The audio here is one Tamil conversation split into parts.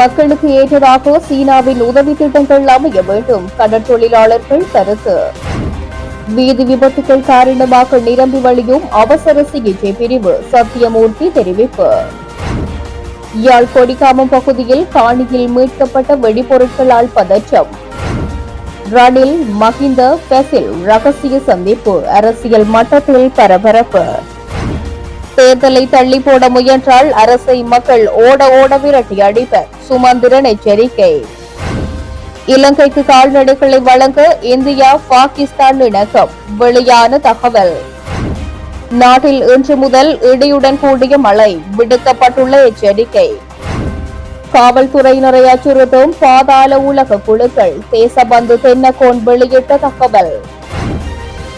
மக்களுக்கு ஏற்றதாக சீனாவின் உதவி திட்டங்கள் அமைய வேண்டும். கடற்தொழிலாளர்கள் கருத்து வீதி விபத்துகள் காரணமாக நிரம்பி வழியும் அவசர சிகிச்சை பிரிவு சத்தியமூர்த்தி தெரிவிப்பு. யாழ் கொடிகாமம் பகுதியில் காணியில் மீட்கப்பட்ட வெடிபொருட்களால் பதற்றம். ரணில் மஹிந்த பெசில் ரகசிய சந்திப்பு அரசியல் மட்டத்தில் பரபரப்பு. தேர்தலை தள்ளி போட முயன்றால் அரசை மக்கள் ஓட ஓட விரட்டி அடிப்பர். சுமந்திரன் எச்சரிக்கை. இலங்கைக்கு கால்நடைகளை வழங்க இந்தியா பாகிஸ்தான் இணக்கம். வெளியான தகவல். நாட்டில் இன்று முதல் இடியுடன் கூடிய மழை. விடுக்கப்பட்டுள்ள எச்சரிக்கை. காவல்துறையினரை அச்சுறுத்தும் பாதாள உலக குழுக்கள். தேசபந்து தென்னகோன் வெளியிட்ட தகவல்.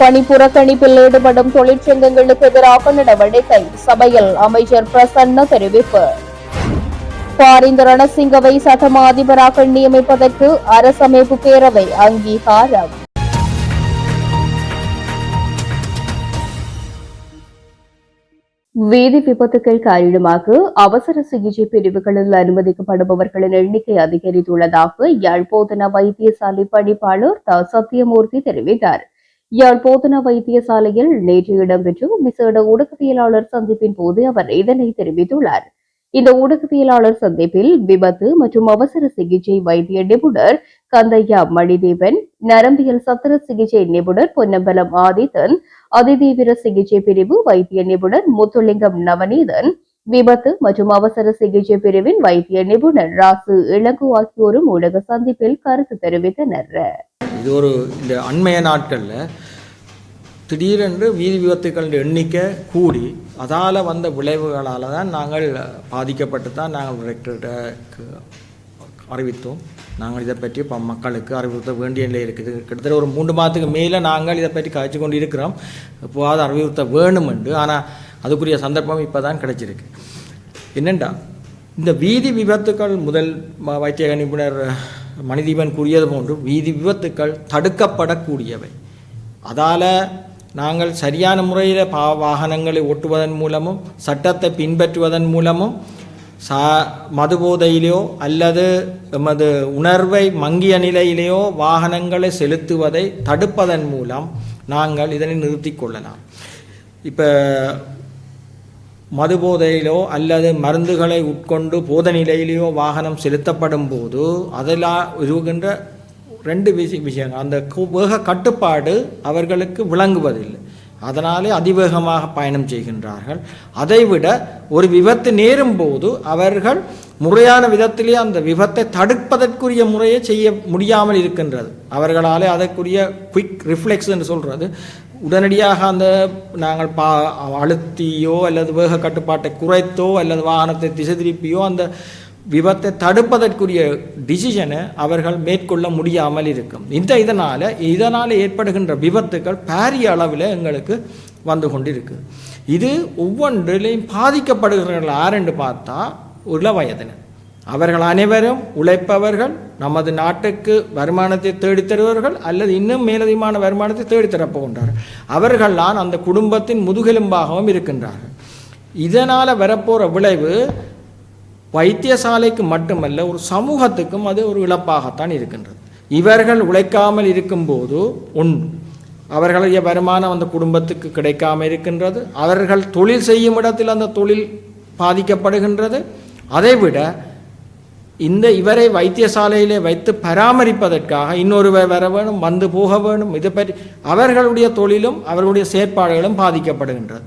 பணி புறக்கணிப்பில் ஈடுபடும் தொழிற்சங்கங்களுக்கு எதிராக நடவடிக்கை. சபையில் அமைச்சர் பிரசன்ன தெரிவிப்பு. பாரிந்த ரணசிங்கவை சட்டமா அதிபராக நியமிப்பதற்கு அரசமைப்பு பேரவை அங்கீகாரம். வீதி விபத்துக்கள் காரணமாக அவசர சிகிச்சை பிரிவுகளில் அனுமதிக்கப்படுபவர்களின் எண்ணிக்கை அதிகரித்துள்ளதாக யாழ்ப்பாண வைத்தியசாலை பணிப்பாளர் த. சத்தியமூர்த்தி தெரிவித்தார். யாழ்ப்பாண வைத்தியசாலையில் நேற்று இடம்பெற்ற விசேட ஊடகவியலாளர் சந்திப்பின் போது அவர் இதனை தெரிவித்துள்ளார். இந்த ஊடகவியலாளர் சந்திப்பில் விபத்து மற்றும் அவசர சிகிச்சை வைத்திய நிபுணர் கந்தையா மணிதேவன் நரம்பியல் சத்திர சிகிச்சை நிபுணர் பொன்னம்பலம் ஆதித்தன் அதிதீவிர சிகிச்சை பிரிவு வைத்திய நிபுணர் முத்துலிங்கம் நவநீதன் விபத்து மற்றும் அவசர சிகிச்சை பிரிவின் வைத்திய நிபுணர் ராசு இளங்கு ஆகியோரும் ஊடக சந்திப்பில் கருத்து தெரிவித்தனர். இது ஒரு இந்த அண்மைய நாட்களில் திடீரென்று வீதி விபத்துக்களின் எண்ணிக்கை கூடி அதால் வந்த விளைவுகளால் தான் நாங்கள் பாதிக்கப்பட்டு தான் நாங்கள் டிரெக்டருக்கு அறிவித்தோம். நாங்கள் இதை பற்றி இப்போ மக்களுக்கு அறிவுறுத்த வேண்டிய நிலை இருக்குது. கிட்டத்தட்ட ஒரு மூன்று மாதத்துக்கு மேலே நாங்கள் இதை பற்றி காய்ச்சி கொண்டு இருக்கிறோம் இப்போது அறிவுறுத்த வேணும் என்று. ஆனால் அதுக்குரிய சந்தர்ப்பம் இப்போ தான் கிடைச்சிருக்கு. என்னென்றா இந்த வீதி விபத்துக்கள் முதல் வைத்திய நிபுணர் மணிதீபன் கூறியது போன்று வீதி விபத்துக்கள் தடுக்கப்படக்கூடியவை. அதால் நாங்கள் சரியான முறையில் பா வாகனங்களை ஓட்டுவதன் மூலமும் சட்டத்தை பின்பற்றுவதன் மூலமும் சா மதுபோதையிலேயோ அல்லது எமது உணர்வை மங்கிய நிலையிலேயோ வாகனங்களை செலுத்துவதை தடுப்பதன் மூலம் நாங்கள் இதனை நிறுத்தி கொள்ளலாம். இப்போ மதுபோதையிலோ அல்லது மருந்துகளை உட்கொண்டு போத நிலையிலேயோ வாகனம் செலுத்தப்படும் போது அதில் இருக்கின்ற ரெண்டு விஷய விஷயங்கள். அந்த கு- வேக கட்டுப்பாடு அவர்களுக்கு விளங்குவதில்லை. அதனாலே அதிவேகமாக பயணம் செய்கின்றார்கள். அதைவிட ஒரு விபத்து நேரும் போது அவர்கள் முறையான விதத்திலே அந்த விபத்தை தடுப்பதற்குரிய முறையை செய்ய முடியாமல் இருக்கின்றது. அவர்களாலே அதற்குரிய குயிக் ரிஃப்ளெக்ஸ் என்று சொல்கிறது உடனடியாக அந்த நாங்கள் பா அழுத்தியோ அல்லது வேக கட்டுப்பாட்டை குறைத்தோ அல்லது வாகனத்தை திசை திருப்பியோ அந்த விபத்தை தடுப்பதற்குரிய டிசிஷனை அவர்கள் மேற்கொள்ள முடியாமல் இருக்கும். இந்த இதனால் இதனால் ஏற்படுகின்ற விபத்துக்கள் பாரிய அளவில் எங்களுக்கு வந்து கொண்டிருக்கு. இது ஒவ்வொன்றிலையும் பாதிக்கப்படுகிறவர்கள் யாரென்று பார்த்தா உள்ள வயதினர். அவர்கள் அனைவரும் உழைப்பவர்கள் நமது நாட்டுக்கு வருமானத்தை தேடித்தருவர்கள் அல்லது இன்னும் மேலதிகமான வருமானத்தை தேடித்தரப்போகின்றார்கள் அவர்கள்தான் அந்த குடும்பத்தின் முதுகெலும்பாகவும் இருக்கின்றார்கள். இதனால் வரப்போகிற விளைவு வைத்தியசாலைக்கு மட்டுமல்ல ஒரு சமூகத்துக்கும் அது ஒரு இழப்பாகத்தான் இருக்கின்றது. இவர்கள் உழைக்காமல் இருக்கும்போது ஒன்று அவர்களுடைய வருமானம் அந்த குடும்பத்துக்கு கிடைக்காமல் இருக்கின்றது. அவர்கள் தொழில் செய்யும் இடத்தில் அந்த தொழில் பாதிக்கப்படுகின்றது. அதைவிட இந்த இவரை வைத்தியசாலையிலே வைத்து பராமரிப்பதற்காக இன்னொருவர் வர வேணும் வந்து போக வேணும் இது பற்றி அவர்களுடைய தொழிலும் அவர்களுடைய செயற்பாடுகளும் பாதிக்கப்படுகின்றது.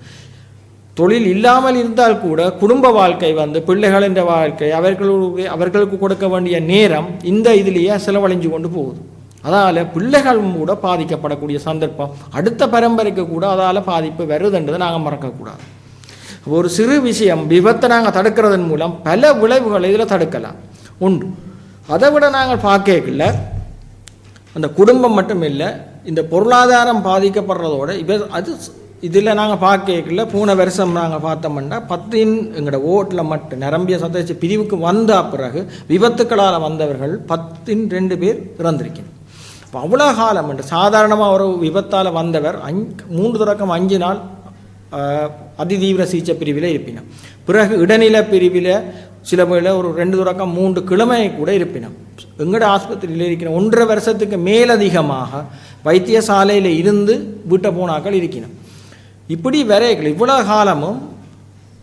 தொழில் இல்லாமல் இருந்தால் கூட குடும்ப வாழ்க்கை வந்து பிள்ளைகளின் வாழ்க்கை அவர்களுடைய அவர்களுக்கு கொடுக்க வேண்டிய நேரம் இந்த இதிலேயே செலவழிஞ்சு கொண்டு போகுது. அதால் பிள்ளைகளும் கூட பாதிக்கப்படக்கூடிய சந்தர்ப்பம் அடுத்த பரம்பரைக்கு கூட அதால் பாதிப்பு வருதுன்றதை நாங்கள் மறக்கக்கூடாது. ஒரு சிறு விஷயம் விபத்தை நாங்கள் தடுக்கிறதன் மூலம் பல விளைவுகளை இதில் தடுக்கலாம். உண்டு. அதை விட நாங்கள் பார்க்கல அந்த குடும்பம் மட்டும் இல்லை இந்த பொருளாதாரம் பாதிக்கப்படுறதோட இப்போ அது இதில் நாங்கள் பார்க்கல போன வருஷம் நாங்கள் பார்த்தோம்னா பத்தின் எங்களோட ஓட்டில் மட்டும் நிரம்பிய சதவீத பிரிவுக்கு வந்த பிறகு விபத்துக்களால் வந்தவர்கள் பத்தின் ரெண்டு பேர் இறந்திருக்கணும் இப்போ அவ்வளோ காலம் என்று சாதாரணமாக ஒரு விபத்தால் வந்தவர் அஞ் மூன்று தொடக்கம் அஞ்சு நாள் அதிதீவிர சிகிச்சை பிரிவில் இருப்பினார். பிறகு இடைநில பிரிவில் சில வேளை ஒரு ரெண்டு தொடக்கம் மூன்று கிழமை கூட இருப்பினோம். எங்கட ஆஸ்பத்திரியில் இருக்கிற ஒன்றரை வருஷத்துக்கு மேலதிகமாக வைத்தியசாலையில் இருந்து வீட்டை போனாக்கள் இருக்கணும் இப்படி வரைகள் இவ்வளோ காலமும்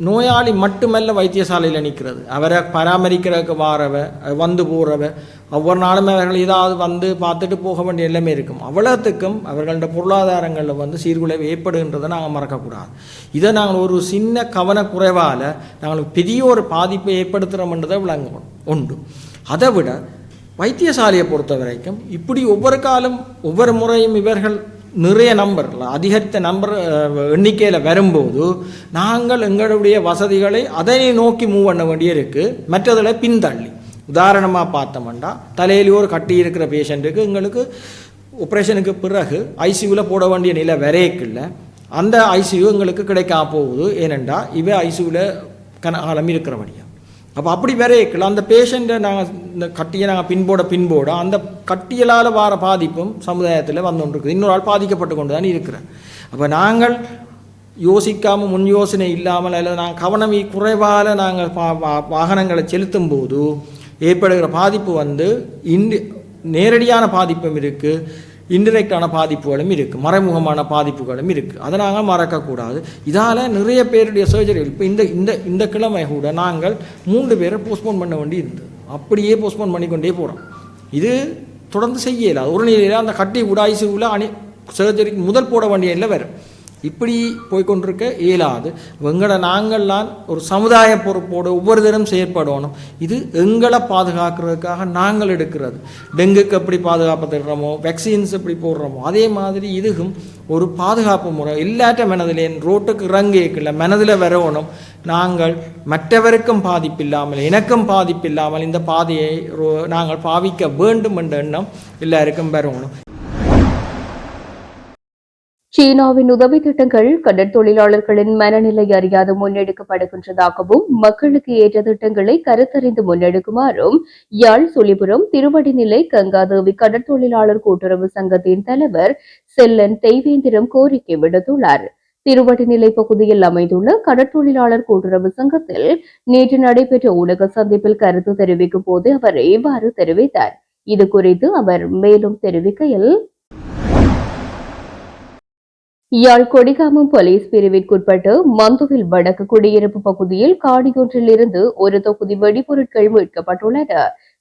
நோயாளி மட்டுமல்ல வைத்தியசாலையில் நிற்கிறது அவரை பராமரிக்கிறதுக்கு வாரவ வந்து போகிறவ ஒவ்வொரு நாளும் அவர்கள் ஏதாவது வந்து பார்த்துட்டு போக வேண்டிய எல்லாமே இருக்கும். அவ்வளோத்துக்கும் அவர்களோட பொருளாதாரங்களில் வந்து சீர்குலைவு ஏற்படுகின்றதை நாங்கள் மறக்கக்கூடாது. இதை நாங்கள் ஒரு சின்ன கவனக்குறைவால் நாங்கள் பெரிய ஒரு பாதிப்பை ஏற்படுத்துகிறோம்ன்றதை விளங்க உண்டு. அதை விட வைத்தியசாலையை பொறுத்த வரைக்கும் இப்படி ஒவ்வொரு காலம் ஒவ்வொரு முறையும் இவர்கள் நிறைய நம்பர் அதிகரித்த நம்பர் எண்ணிக்கையில் வரும்போது நாங்கள் எங்களுடைய வசதிகளை அதனை நோக்கி மூவ் பண்ண வேண்டிய இருக்குது மற்றதில் பின்தள்ளி. உதாரணமாக பார்த்தோம்னா தலையிலேயே ஒரு கட்டி இருக்கிற பேஷண்ட்டுக்கு எங்களுக்கு ஆப்ரேஷனுக்கு பிறகு ஐசியூவில் போட வேண்டிய நிலை வரையக்கில்ல அந்த ஐசியூ எங்களுக்கு கிடைக்காம போகுது. ஏனெண்டா இவ ஐசியூவில் கன கனகாலம் இருக்கிறபடி அப்போ அப்படி வரையக்கில்ல அந்த பேஷண்ட்டை நாங்கள் இந்த கட்டியை நாங்கள் பின்போட பின்போட அந்த கட்டியலால் வர பாதிப்பும் சமுதாயத்தில் வந்து கொண்டிருக்குது இன்னொரு ஆள் பாதிக்கப்பட்டு கொண்டு தான் இருக்கிறேன் அப்போ நாங்கள் யோசிக்காமல் முன் யோசனை இல்லாமல் அல்லது நாங்கள் கவனம் குறைவால் நாங்கள் பா வாகனங்களை செலுத்தும் போது ஏற்படுகிற பாதிப்பு வந்து இண்டு நேரடியான பாதிப்பும் இருக்குது இன்டெரக்டான பாதிப்புகளும் இருக்குது மறைமுகமான பாதிப்புகளும் இருக்குது அதை நாங்கள் மறக்கக்கூடாது. இதால் நிறைய பேருடைய சர்ஜரிகள் இப்போ இந்த இந்த இந்த கிழமை கூட நாங்கள் மூன்று பேரை போஸ்ட்போன் பண்ண வேண்டி இருந்தது. அப்படியே போஸ்ட்போன் பண்ணிக்கொண்டே போகிறோம் இது தொடர்ந்து செய்ய ஒரு நிலையில் அந்த கட்டி உடாய்சுவில் அணி சர்ஜரிக்கு முதல் போட வேண்டிய இல்லை வேறு. இப்படி போய்க்கொண்டிருக்க இயலாது. எங்களை நாங்கள்லாம் ஒரு சமுதாய பொறுப்போடு ஒவ்வொரு தினம் செயற்படணும். இது எங்களை பாதுகாக்கிறதுக்காக நாங்கள் எடுக்கிறது. டெங்குக்கு எப்படி பாதுகாப்பு தர்றோமோ வேக்சின்ஸ் எப்படி போடுறோமோ அதே மாதிரி இதுகும் ஒரு பாதுகாப்பு முறை. இல்லாட்ட மனதில் என் ரோட்டுக்கு இறங்கிக்கல மனதில் வரணும் நாங்கள் மற்றவருக்கும் பாதிப்பில்லாமல் எனக்கும் பாதிப்பில்லாமல் இந்த பாதையை ரோ- நாங்கள் பாவிக்க வேண்டும் என்ற எண்ணம் எல்லாருக்கும் வரணும். சீனாவின் உதவி திட்டங்கள் கடற்தொழிலாளர்களின் மனநிலை அறியாது முன்னெடுக்கப்படுகின்றதாகவும் மக்களுக்கு ஏற்ற திட்டங்களை கருத்தறிந்து முன்னெடுக்குமாறும் யாழ் சுழிபுரம் திருவடிநிலை கங்காதேவி கடற்தொழிலாளர் கூட்டுறவு சங்கத்தின் தலைவர் செல்லன் தெய்வேந்திரம் கோரிக்கை விடுத்துள்ளார். திருவடிநிலை பகுதியில் அமைந்துள்ள கடற்தொழிலாளர் கூட்டுறவு சங்கத்தில் நேற்று நடைபெற்ற ஊடக சந்திப்பில் கருத்து தெரிவிக்கும் போது அவர் இவ்வாறு தெரிவித்தார். இது குறித்து அவர் மேலும் தெரிவிக்கையில் யாழ் கொடிகாமம் போலீஸ் பிரிவிற்குட்பட்டு மந்துவில் வடக்கு குடியிருப்பு பகுதியில் காணியொன்றில் இருந்து ஒரு தொகுதி வெடிபொருட்கள் மீட்கப்பட்டுள்ளன.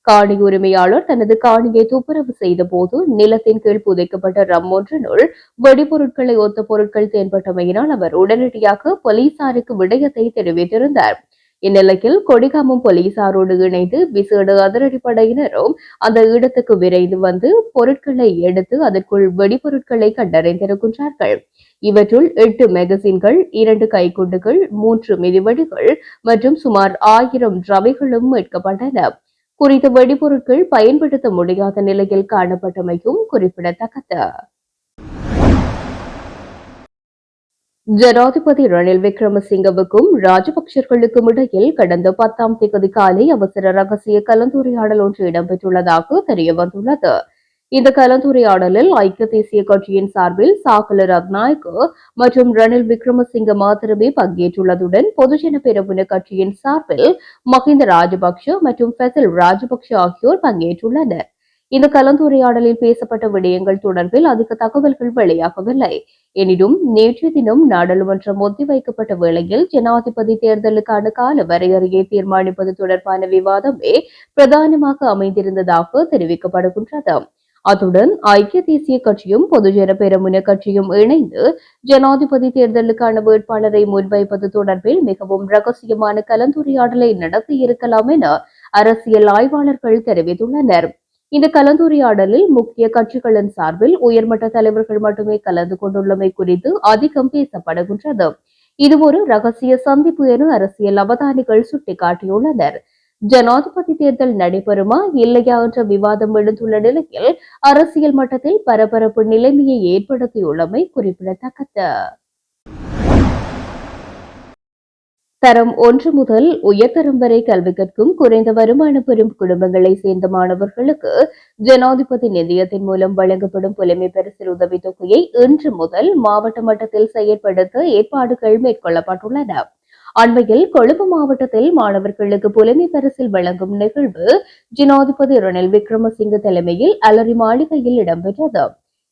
காணி உரிமையாளர் தனது காணியை துப்புரவு செய்த போது நிலத்தின் கீழ் புதைக்கப்பட்ட ரம் ஒன்றினுள் வெடிபொருட்களை ஒத்த பொருட்கள் தென்பட்டமையினால் அவர் உடனடியாக போலீசாருக்கு விடயத்தை தெரிவித்திருந்தார். இந்நிலையில் கொடிகாமம் போலீசாரோடு இணைந்து விசேட அதிரடிப்படையினரும் அந்த இடத்துக்கு விரைந்து வந்து பொருட்களை எடுத்து அதற்குள் வெடிபொருட்களை கண்டறிந்திருக்கின்றார்கள். இவற்றுள் எட்டு மேகசின்கள் இரண்டு கைக்குண்டுகள் மூன்று மிதிவெடிகள் மற்றும் சுமார் ஆயிரம் ரவைகளும் மீட்கப்பட்டன. குறித்த வெடிபொருட்கள் பயன்படுத்த முடியாத நிலையில் காணப்பட்டமையும் குறிப்பிடத்தக்கது. ஜனாதிபதி ரணில் விக்ரமசிங்கவுக்கும் ராஜபக்சர்களுக்கும் இடையில் கடந்த பத்தாம் தேதி காலை அவசர ரகசிய கலந்துரையாடல் ஒன்று இடம்பெற்றுள்ளதாக தெரியவந்துள்ளது. இந்த கலந்துரையாடலில் ஐக்கிய தேசிய கட்சியின் சார்பில் சாகல ரத்நாயக்கு மற்றும் ரணில் விக்ரமசிங்க மாத்திரமே பங்கேற்றுள்ளதுடன் பொதுஜன பெரமுன கட்சியின் சார்பில் மஹிந்த ராஜபக்ஷ மற்றும் ஃபெசல் ராஜபக்ஷ ஆகியோர் பங்கேற்றுள்ளனர். இந்த கலந்துரையாடலில் பேசப்பட்ட விடயங்கள் தொடர்பில் அதிக தகவல்கள் வெளியாகவில்லை. எனினும் நேற்றைய தினம் நாடாளுமன்றம் ஒத்திவைக்கப்பட்ட வேளையில் ஜனாதிபதி தேர்தலுக்கான கால வரையறையை தீர்மானிப்பது தொடர்பான விவாதமே பிரதானமாக அமைந்திருந்ததாக தெரிவிக்கப்படுகின்றது. அத்துடன் ஐக்கிய தேசிய கட்சியும் பொதுஜன பெருமுன கட்சியும் இணைந்து ஜனாதிபதி தேர்தலுக்கான வேட்பாளரை முன்வைப்பது தொடர்பில் மிகவும் ரகசியமான கலந்துரையாடலை நடத்தியிருக்கலாம் என அரசியல் ஆய்வாளர்கள் தெரிவித்துள்ளனர். இந்த கலந்துரையாடலில் முக்கிய கட்சிகளின் சார்பில் உயர்மட்ட தலைவர்கள் மட்டுமே கலந்து கொண்டுள்ளமை குறித்து அதிகம் பேசப்படுகின்றது. இது ஒரு ரகசிய சந்திப்பு என அரசியல் அவதானிகள் சுட்டிக்காட்டியுள்ளனர். ஜனாதிபதி தேர்தல் நடைபெறுமா இல்லையா என்ற விவாதம் எழுந்துள்ள நிலையில் அரசியல் மட்டத்தில் பரபரப்பு நிலைமையை ஏற்படுத்தியுள்ளமை குறிப்பிடத்தக்கது. தரம் ஒன்று முதல் உயர்தரம் வரை கல்வி கற்கும் குறைந்த வருமானம் பெறும் குடும்பங்களை சேர்ந்த மாணவர்களுக்கு ஜனாதிபதி நிதியத்தின் மூலம் வழங்கப்படும் புலமை பரிசில் உதவித் தொகையை இன்று முதல் மாவட்ட மட்டத்தில் செயற்படுத்த ஏற்பாடுகள் மேற்கொள்ளப்பட்டுள்ளன. அண்மையில் கொழும்பு மாவட்டத்தில் மாணவர்களுக்கு புலமை பரிசில் வழங்கும் நிகழ்வு ஜனாதிபதி ரணில் விக்ரமசிங்க தலைமையில் அலரி மாளிகையில் இடம்பெற்றது.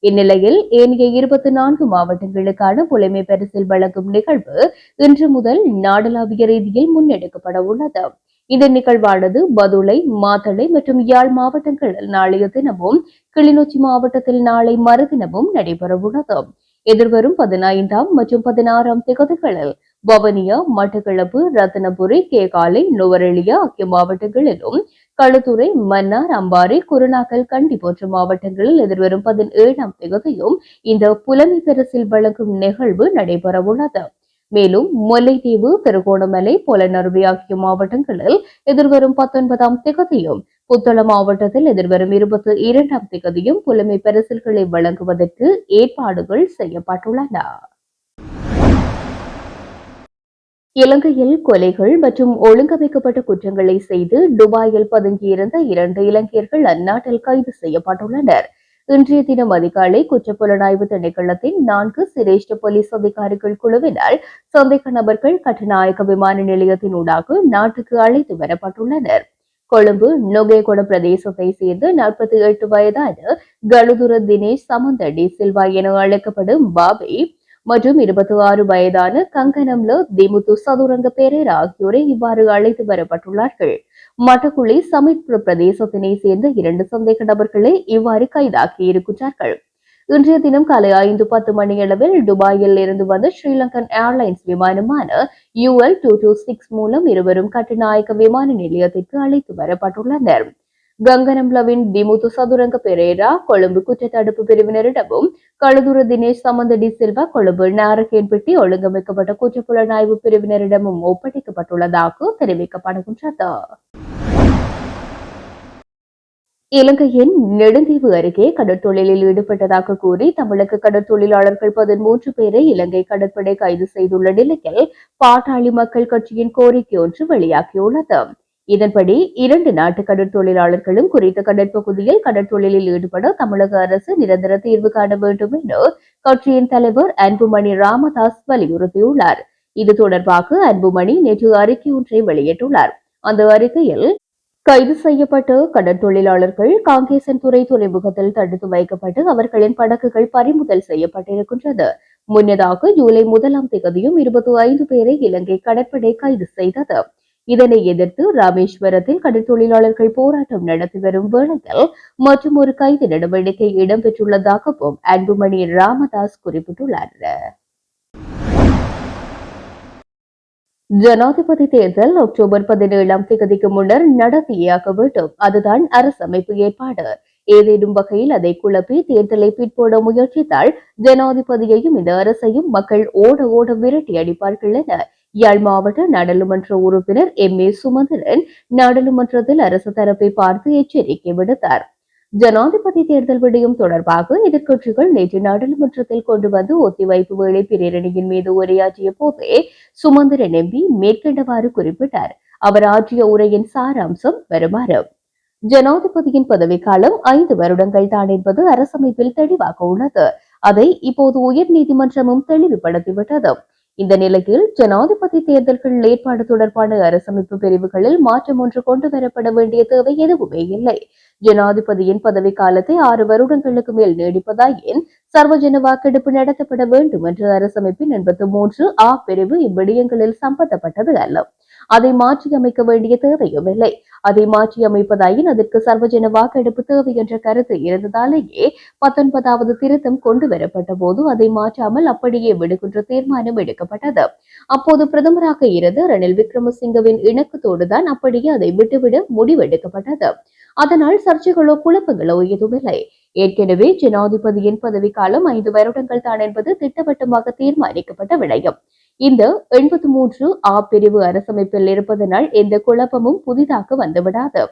இந்நிலையில் ஏனைய இருபத்தி நான்கு மாவட்டங்களுக்கான புலைமை பரிசில் வழங்கும் நிகழ்வு இன்று முதல் நாடளாவிய ரீதியில் முன்னெடுக்கப்பட உள்ளது. இந்த நிகழ்வானது பதுளை மாத்தளை மற்றும் யாழ் மாவட்டங்களில் நாளைய தினமும் கிளிநொச்சி மாவட்டத்தில் நாளை மறுதினமும் நடைபெறவுள்ளது எதிர்வரும் பதினைந்தாம் மற்றும் பதினாறாம் திகதிகளில் வவனியா மட்டக்களப்பு ரத்தினபுரி கேகாலை நுவரெலியா ஆகிய மாவட்டங்களிலும் களுத்துறை மன்னார் அம்பாறை குருநாகல் கண்டி போன்ற மாவட்டங்களில் எதிர்வரும் பதினேழாம் திகதியும் இந்த புலமை பரிசில் வழங்கும் நிகழ்வு நடைபெறவுள்ளது மேலும் முல்லைத்தீவு திருகோணமலை புலனறுவி ஆகிய மாவட்டங்களில் எதிர்வரும் பத்தொன்பதாம் திகதியும் புத்தளம் மாவட்டத்தில் எதிர்வரும் இருபத்தி இரண்டாம் திகதியும் புலமை பரிசில்களை வழங்குவதற்கு ஏற்பாடுகள் செய்யப்பட்டுள்ளன. இலங்கையில் கொலைகள் மற்றும் ஒழுங்கமைக்கப்பட்ட குற்றங்களை செய்து துபாயில் பதுங்கியிருந்த இரண்டு இலங்கையர்கள் அந்நாட்டில் கைது செய்யப்பட்டுள்ளனர். இன்றைய தினம் அதிகாலை குற்றப்புலனாய்வு திணைக்களத்தின் நான்கு சிரேஷ்ட போலீஸ் அதிகாரிகள் குழுவினர் சந்தேக நபர்கள் கட்டுநாயக்க விமான நிலையத்தின் ஊடாக நாட்டுக்கு அழைத்து வரப்பட்டுள்ளனர். கொழும்பு நொகேகொட பிரதேசத்தை சேர்ந்த நாற்பத்தி எட்டு வயதான கலுதுர தினேஷ் சமந்தடி சில்வா என அழைக்கப்படும் பாபி மற்றும் இருபத்தி ஆறு வயதான கங்கனம்ல திமுத்து சதுரங்க பெரேரா ஆகியோரை இவ்வாறு அழைத்து வரப்பட்டுள்ளார்கள். மட்டக்குழி சமீட்புர பிரதேசத்தினை சேர்ந்த இரண்டு சந்தேக நபர்களை இவ்வாறு கைதாக்கி இருக்கிறார்கள் இன்றைய தினம் காலை ஐந்து பத்து மணியளவில் துபாயில் இருந்து வந்த ஸ்ரீலங்கன் ஏர்லைன்ஸ் விமானமான யூஎல் டூ டூ சிக்ஸ் மூலம் இருவரும் கட்டுநாயக்க விமான நிலையத்திற்கு அழைத்து வரப்பட்டுள்ளனர். கங்கனம்லவின் திமுத்து சதுரங்க பெரேரா கொழும்பு குற்றத்தடுப்பு பிரிவினரிடமும் கழுதுர தினேஷ் சமந்தடி சில்வா கொழும்பு நாரகேன்பட்டி ஒழுங்கமைக்கப்பட்ட குற்றப்புலனாய்வு பிரிவினரிடமும் ஒப்படைக்கப்பட்டுள்ளதாக தெரிவிக்கப்படுகின்றது இலங்கையின் நெடுந்தீவு அருகே கடற்தொழிலில் ஈடுபட்டதாக கூறி தமிழக கடற்தொழிலாளர்கள் பதிமூன்று பேரை இலங்கை கடற்படை கைது செய்துள்ள நிலையில் பாட்டாளி மக்கள் கட்சியின் கோரிக்கை ஒன்று வெளியாகியுள்ளது இதன்படி இரண்டு நாட்டு கடற்தொழிலாளர்களும் குறித்த கடற்பகுதியில் கடற்தொழிலில் ஈடுபட தமிழக அரசு நிரந்தர தீர்வு காண வேண்டும் என கட்சியின் தலைவர் அன்புமணி ராமதாஸ் வலியுறுத்தியுள்ளார். இது தொடர்பாக அன்புமணி நேற்று அறிக்கை ஒன்றை வெளியிட்டுள்ளார். அந்த அறிக்கையில் கைது செய்யப்பட்ட கடற்தொழிலாளர்கள் காங்கேசன் துறை துறைமுகத்தில் தடுத்து வைக்கப்பட்டு அவர்களின் படகுகள் பறிமுதல் செய்யப்பட்டிருக்கின்றது. முன்னதாக ஜூலை முதலாம் தேதியும் இருபத்தி ஐந்து பேரை இலங்கை கடற்படை கைது செய்தது. இதனை எதிர்த்து ராமேஸ்வரத்தில் கடற்தொழிலாளர்கள் போராட்டம் நடத்தி வரும் வேளையில் மற்றும் ஒரு கைது நடவடிக்கை இடம்பெற்றுள்ளதாகவும் அன்புமணி ராமதாஸ் குறிப்பிட்டுள்ளார். ஜனாதிபதி தேர்தல் அக்டோபர் பதினேழாம் தேதிக்கு முன்னர் நடத்தியாக வேண்டும். அதுதான் அரசமைப்பு ஏற்பாடு. ஏதேனும் வகையில் அதை குழப்பி தேர்தலை பிற்போட முயற்சித்தால் ஜனாதிபதியையும் இந்த அரசையும் மக்கள் ஓட ஓட விரட்டி அடிப்பார்கள் என யாழ் மாவட்ட நாடாளுமன்ற உறுப்பினர் எம் ஏ சுமந்திரன் நாடாளுமன்றத்தில் அரசு தரப்பை பார்த்து எச்சரிக்கை விடுத்தார். ஜனாதிபதி தேர்தல் விடயம் தொடர்பாக எதிர்க்கட்சிகள் நேற்று நாடாளுமன்றத்தில் கொண்டு வந்து ஒத்திவைப்பு வேளை பிரேரணியின் மீது உரையாற்றிய போதே சுமந்திரன் எம்பி மேற்கண்டவாறு குறிப்பிட்டார். அவர் ஆற்றிய உரையின் சாராம்சம் வருமாறு. ஜனாதிபதியின் பதவிக்காலம் ஐந்து வருடங்கள் தான் என்பது அரசமைப்பில் தெளிவாக உள்ளது. அதை இப்போது உயர் நீதிமன்றமும் தெளிவுபடுத்திவிட்டது. இந்த நிலையில் ஜனாதிபதி தேர்தல்கள் ஏற்பாடு தொடர்பான அரசமைப்பு பிரிவுகளில் மாற்றம் ஒன்று கொண்டு வரப்பட வேண்டிய தேவை எதுவுமே இல்லை. ஜனாதிபதியின் பதவி காலத்தை ஆறு வருடங்களுக்கு மேல் நீடிப்பதாயின் சர்வஜன வாக்கெடுப்பு நடத்தப்பட வேண்டும் என்று அரசமைப்பின் எண்பத்தி மூன்று ஆ பிரிவு இவ்விடயங்களில் சம்பந்தப்பட்டது அல்ல. அதை மாற்றி அமைக்க வேண்டிய தேவையும் இல்லை. அதை மாற்றி அமைப்பதாயின் அதற்கு சர்வஜன வாக்கெடுப்பு தேவை என்ற கருத்து இருந்ததாலேயே பத்தொன்பதாவது திருத்தம் கொண்டு வரப்பட்ட போது அதை மாற்றாமல் அப்படியே விடுகின்ற தீர்மானம் எடுக்கப்பட்டது. அப்போது பிரதமராக இருந்த ரணில் விக்ரமசிங்கவின் இணக்கத்தோடுதான் அப்படியே அதை விட்டுவிட முடிவெடுக்கப்பட்டது. அதனால் சர்ச்சைகளோ குழப்பங்களோ எதுவுமில்லை. ஏற்கனவே ஜனாதிபதியின் பதவிக்காலம் ஐந்து வருடங்கள் தான் என்பது திட்டவட்டமாக தீர்மானிக்கப்பட்ட விடயம். இந்த எண்பத்தி மூன்று ஆ பிரிவு அரசமைப்பில் இருப்பதனால் எந்த குழப்பமும் புதிதாக வந்துவிடாது.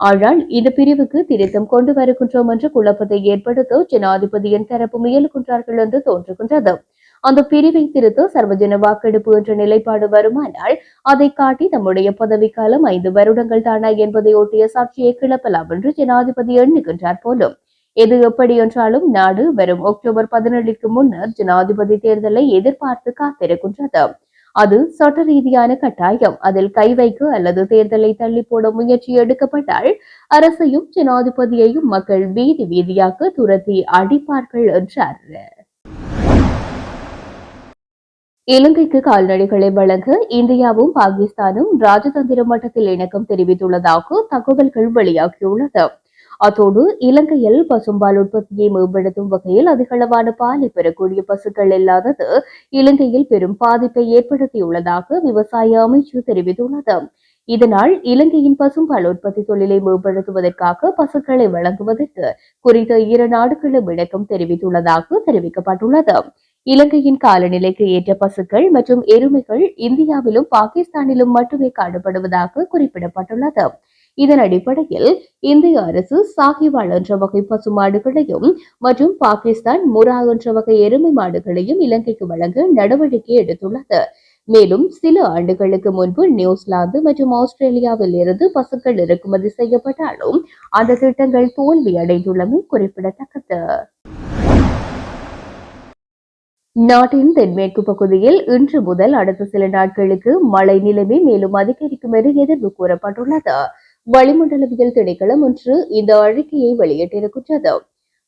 ஆனால் இந்த பிரிவுக்கு திருத்தம் கொண்டு வருகின்றோம் என்ற குழப்பத்தை ஏற்படுத்த ஜனாதிபதியின் தரப்பு முயலுகின்றார்கள் என்று தோன்றுகின்றது. அந்த பிரிவை திருத்த சர்வஜன வாக்கெடுப்பு என்ற நிலைப்பாடு வருமானால் அதை காட்டி தம்முடைய பதவிக்காலம் ஐந்து வருடங்கள் தானா என்பதை ஒட்டிய சாட்சியை கிளப்பலாம் என்று ஜனாதிபதி எண்ணுகின்றார் போலும். எது எப்படி என்றாலும் நாடு வரும் அக்டோபர் பதினேழுக்கு முன்னர் ஜனாதிபதி தேர்தலை எதிர்பார்த்து காத்திருக்கின்றது. அது சட்ட ரீதியான கட்டாயம். அதில் கை வைக்க அல்லது தேர்தலை தள்ளி போட முயற்சி எடுக்கப்பட்டால் அரசையும் ஜனாதிபதியையும் மக்கள் வீதி வீதியாக துரத்தி அடிப்பார்கள் என்றார். இலங்கைக்கு கால்நடைகளை வழங்க இந்தியாவும் பாகிஸ்தானும் ராஜதந்திர மட்டத்தில் இணக்கம் தெரிவித்துள்ளதாக தகவல்கள் வெளியாகியுள்ளது. அத்தோடு இலங்கையில் பசும்பால் உற்பத்தியை மேம்படுத்தும் வகையில் அதிகளவான பாலை பெறக்கூடிய பசுக்கள் இல்லாதது இலங்கையில் பெரும் பாதிப்பை ஏற்படுத்தியுள்ளதாக விவசாய அமைச்சு தெரிவித்துள்ளது. இதனால் இலங்கையின் பசும்பால் உற்பத்தி தொழிலை மேம்படுத்துவதற்காக பசுக்களை வழங்குவதற்கு குறித்த இரு நாடுகளும் இணக்கம் தெரிவித்துள்ளதாக தெரிவிக்கப்பட்டுள்ளது. இலங்கையின் காலநிலைக்கு ஏற்ற பசுக்கள் மற்றும் எருமைகள் இந்தியாவிலும் பாகிஸ்தானிலும் மட்டுமே காணப்படுவதாக குறிப்பிடப்பட்டுள்ளது. இதன் அடிப்படையில் இந்திய அரசு சாகிவால் என்ற வகை பசு மாடுகளையும் மற்றும் பாகிஸ்தான் முரா என்ற வகை எருமை மாடுகளையும் இலங்கைக்கு வழங்க நடவடிக்கை எடுத்துள்ளது. மேலும் சில ஆண்டுகளுக்கு முன்பு நியூசிலாந்து மற்றும் ஆஸ்திரேலியாவில் இருந்து பசுக்கள் இறக்குமதி செய்யப்பட்டாலும் அந்த திட்டங்கள் தோல்வி அடைந்துள்ளமை குறிப்பிடத்தக்கது. நாட்டின் தென்மேற்கு பகுதியில் இன்று முதல் அடுத்த சில நாட்களுக்கு மழை நிலைமை மேலும் அதிகரிக்கும் என எதிர்வு கூறப்பட்டுள்ளது. வளிமண்டலவியல் திணைக்களம் ஒன்று இந்த அறிக்கையை வெளியிட்டிருக்கின்றது.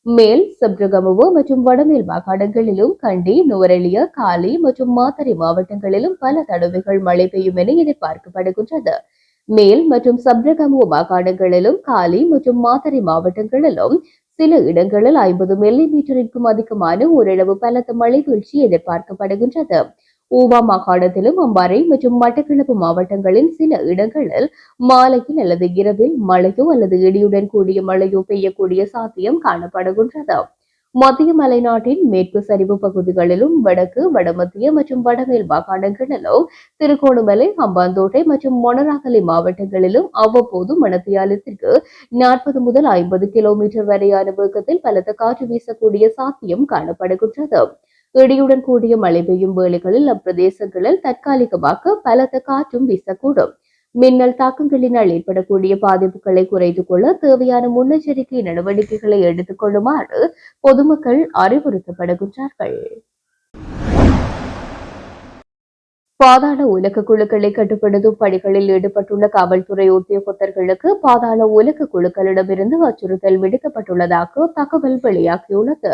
மேல் சப்ரகமுவோ மற்றும் வடமேல் மாகாணங்களிலும் கண்டி நுவரெலியா காலி மற்றும் மாத்தறை மாவட்டங்களிலும் பல தடவைகள் மழை பெய்யும் என எதிர்பார்க்கப்படுகின்றது. மேல் மற்றும் சப்ரகமுவ மாகாணங்களிலும் காலி மற்றும் மாத்தறை மாவட்டங்களிலும் சில இடங்களில் ஐம்பது மில்லி மீட்டருக்கும் அதிகமான ஓரளவு பலத்த மழை வீழ்ச்சி எதிர்பார்க்கப்படுகின்றது. ஊவா மாகாணத்திலும் அம்பாறை மற்றும் மட்டக்களப்பு மாவட்டங்களின் சில இடங்களில் மாலையில் அல்லது இரவில் மழையோ அல்லது இடியுடன் கூடிய மழையோ பெய்யக்கூடிய சாத்தியம் காணப்படுகின்றது. மத்திய மலைநாட்டின் மேற்கு சரிவு பகுதிகளிலும் வடக்கு வடமத்திய மற்றும் வடமேல் மாகாணங்களிலும் திருகோணமலை அம்பாந்தோட்டை மற்றும் மொனராகலை மாவட்டங்களிலும் அவ்வப்போது மணத்தியாலத்திற்கு நாற்பது முதல் ஐம்பது கிலோமீட்டர் வரையான வேகத்தில் பலத்த காற்று வீசக்கூடிய சாத்தியம் காணப்படுகின்றது. இடியுடன் கூடிய மழை பெய்யும் வேளைகளில் அப்பிரதேசங்களில் தற்காலிகமாக பலத்த காற்றும் வீசக்கூடும். மின்னல் தாக்கங்களினால் ஏற்படக்கூடிய பாதிப்புகளை குறைத்துக் கொள்ள தேவையான முன்னெச்சரிக்கை நடவடிக்கைகளை எடுத்துக் கொள்ளுமாறு பொதுமக்கள் அறிவுறுத்தப்படுகின்றார்கள். பாதாள உலக குழுக்களை கட்டுப்படுத்தும் பணிகளில் ஈடுபட்டுள்ள காவல்துறை உத்தியோகத்தர்களுக்கு பாதாள உலக குழுக்களிடமிருந்து அச்சுறுத்தல் விடுக்கப்பட்டுள்ளதாக தகவல் வெளியாகியுள்ளது.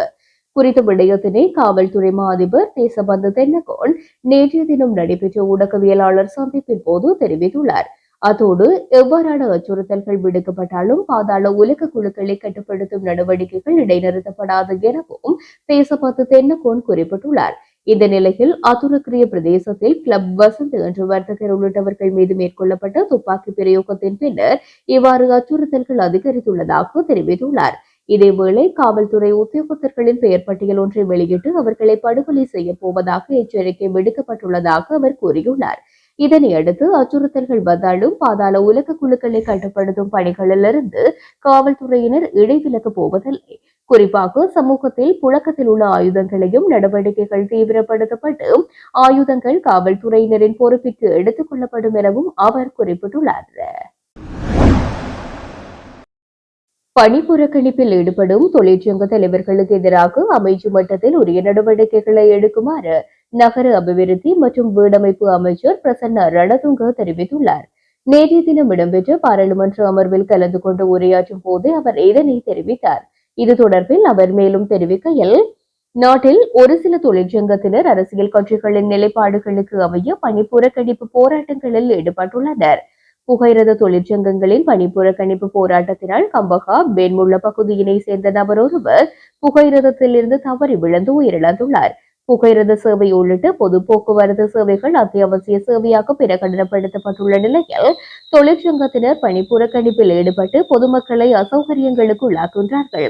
குறித்த விடயத்தினை காவல்துறை மா அதிபர் தேசபந்து தென்னகோன் நேற்றைய தினம் நடைபெற்ற ஊடகவியலாளர் சந்திப்பின் போது தெரிவித்துள்ளார். அத்தோடு எவ்வாறான அச்சுறுத்தல்கள் விடுக்கப்பட்டாலும் பாதாள உலக குழுக்களை கட்டுப்படுத்தும் நடவடிக்கைகள் இடைநிறுத்தப்படாது எனவும் தேசபந்து தென்னகோன் குறிப்பிட்டுள்ளார். இந்த நிலையில் அத்துரக்கிரிய பிரதேசத்தில் கிளப் வசந்த் என்ற வர்த்தகர் உள்ளிட்டவர்கள் மீது மேற்கொள்ளப்பட்ட துப்பாக்கி பிரயோகத்தின் பின்னர் இவ்வாறு அச்சுறுத்தல்கள் அதிகரித்துள்ளதாக தெரிவித்துள்ளார். இதேவேளை காவல்துறை உத்தியோகத்தர்களின் பெயர் பட்டியல் ஒன்றை வெளியிட்டு அவர்களை படுகொலை செய்யப் போவதாக எச்சரிக்கை விடுக்கப்பட்டுள்ளதாக அவர் கூறியுள்ளார். இதனை அடுத்து அச்சுறுத்தல்கள் வந்தாலும் பாதாள உலக குழுக்களை கட்டுப்படுத்தும் பணிகளிலிருந்து காவல்துறையினர் இடைவிலக்கு போவதில்லை. குறிப்பாக சமூகத்தில் புழக்கத்தில் உள்ள ஆயுதங்களையும் நடவடிக்கைகள் தீவிரப்படுத்தப்பட்டு ஆயுதங்கள் காவல்துறையினரின் பொறுப்பிற்கு எடுத்துக் கொள்ளப்படும் எனவும் அவர் குறிப்பிட்டுள்ளார். பணி புறக்கணிப்பில் ஈடுபடும் தொழிற்சங்க தலைவர்களுக்கு எதிராக அமைச்சு மட்டத்தில் உரிய நடவடிக்கைகளை எடுக்குமாறு நகர அபிவிருத்தி மற்றும் வீடமைப்பு அமைச்சர் பிரசன்ன ரணதுங்க தெரிவித்துள்ளார். நேற்றைய தினம் இடம்பெற்ற பாராளுமன்ற அமர்வில் கலந்து கொண்டு உரையாற்றும் போது அவர் இதனை தெரிவித்தார். இது தொடர்பில் அவர் மேலும் தெரிவிக்கையில் நாட்டில் ஒரு சில தொழிற்சங்கத்தினர் அரசியல் கட்சிகளின் நிலைப்பாடுகளுக்கு அமைய பணி புறக்கணிப்பு போராட்டங்களில் ஈடுபட்டுள்ளனர். புகையிரத தொழிற்சங்கங்களின் பணிப்புறக்கணிப்பு போராட்டத்தினால் கம்பகா பென்முள்ள பகுதியினை சேர்ந்த நபர் ஒருவர் புகையிரதத்திலிருந்து தவறி விழுந்து உயிரிழந்துள்ளார். புகையிரத சேவை உள்ளிட்ட பொது போக்குவரத்து சேவைகள் அத்தியாவசிய சேவையாக பிரகடனப்படுத்தப்பட்டுள்ள நிலையில் தொழிற்சங்கத்தினர் பணிப்புறக்கணிப்பில் ஈடுபட்டு பொதுமக்களை அசௌகரியங்களுக்கு உள்ளாக்குகின்றார்கள்.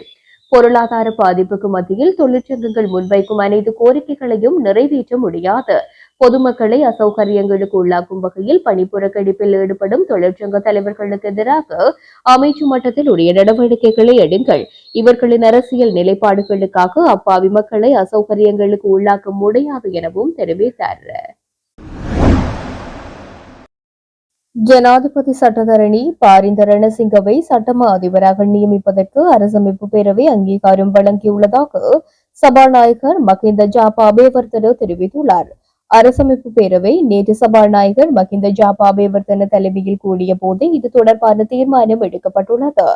பொருளாதார பாதிப்புக்கு மத்தியில் தொழிற்சங்கங்கள் முன்வைக்கும் அனைத்து கோரிக்கைகளையும் நிறைவேற்ற முடியாது. பொதுமக்களை அசௌகரியங்களுக்கு உள்ளாக்கும் வகையில் பணிப்புறக்கணிப்பில் ஈடுபடும் தொழிற்சங்க தலைவர்களுக்கு எதிராக அமைச்சு மட்டத்தில் உரிய நடவடிக்கைகளை எடுங்கள். இவர்களின் அரசியல் நிலைப்பாடுகளுக்காக அப்பாவி மக்களை அசௌகரியங்களுக்கு உள்ளாக்க முடியாது எனவும் தெரிவித்தார். ஜனாதிபதி சட்டத்தரணி பாரிந்த ரணசிங்கவை சட்டமா அதிபராக நியமிப்பதற்கு அரசமைப்பு பேரவை அங்கீகாரம் வழங்கியுள்ளதாக சபாநாயகர் மகிந்த ஜாபா அபேவர்தன தெரிவித்துள்ளார். அரசமைப்பு பேரவை நேற்று சபாநாயகர் மகிந்த ஜாபாபேவர்தன தலைமையில் கூடிய போது இது தொடர்பான தீர்மானம் எடுக்கப்பட்டுள்ளது.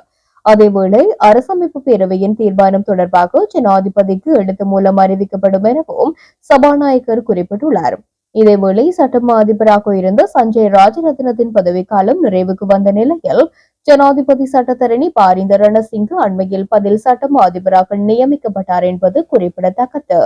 அதேவேளை அரசமைப்பு பேரவையின் தீர்மானம் தொடர்பாக ஜனாதிபதிக்கு எழுத்து மூலம் அறிவிக்கப்படும் எனவும் சபாநாயகர் குறிப்பிட்டுள்ளார். இதேவேளை சட்டமா அதிபராக இருந்த சஞ்சய் ராஜரத்னத்தின் பதவிக்காலம் நிறைவுக்கு வந்த நிலையில் ஜனாதிபதி சட்டத்தரணி பாரிந்த ரணசிங்கு அண்மையில் பதில் சட்டமா அதிபராக நியமிக்கப்பட்டார் என்பது குறிப்பிடத்தக்கது.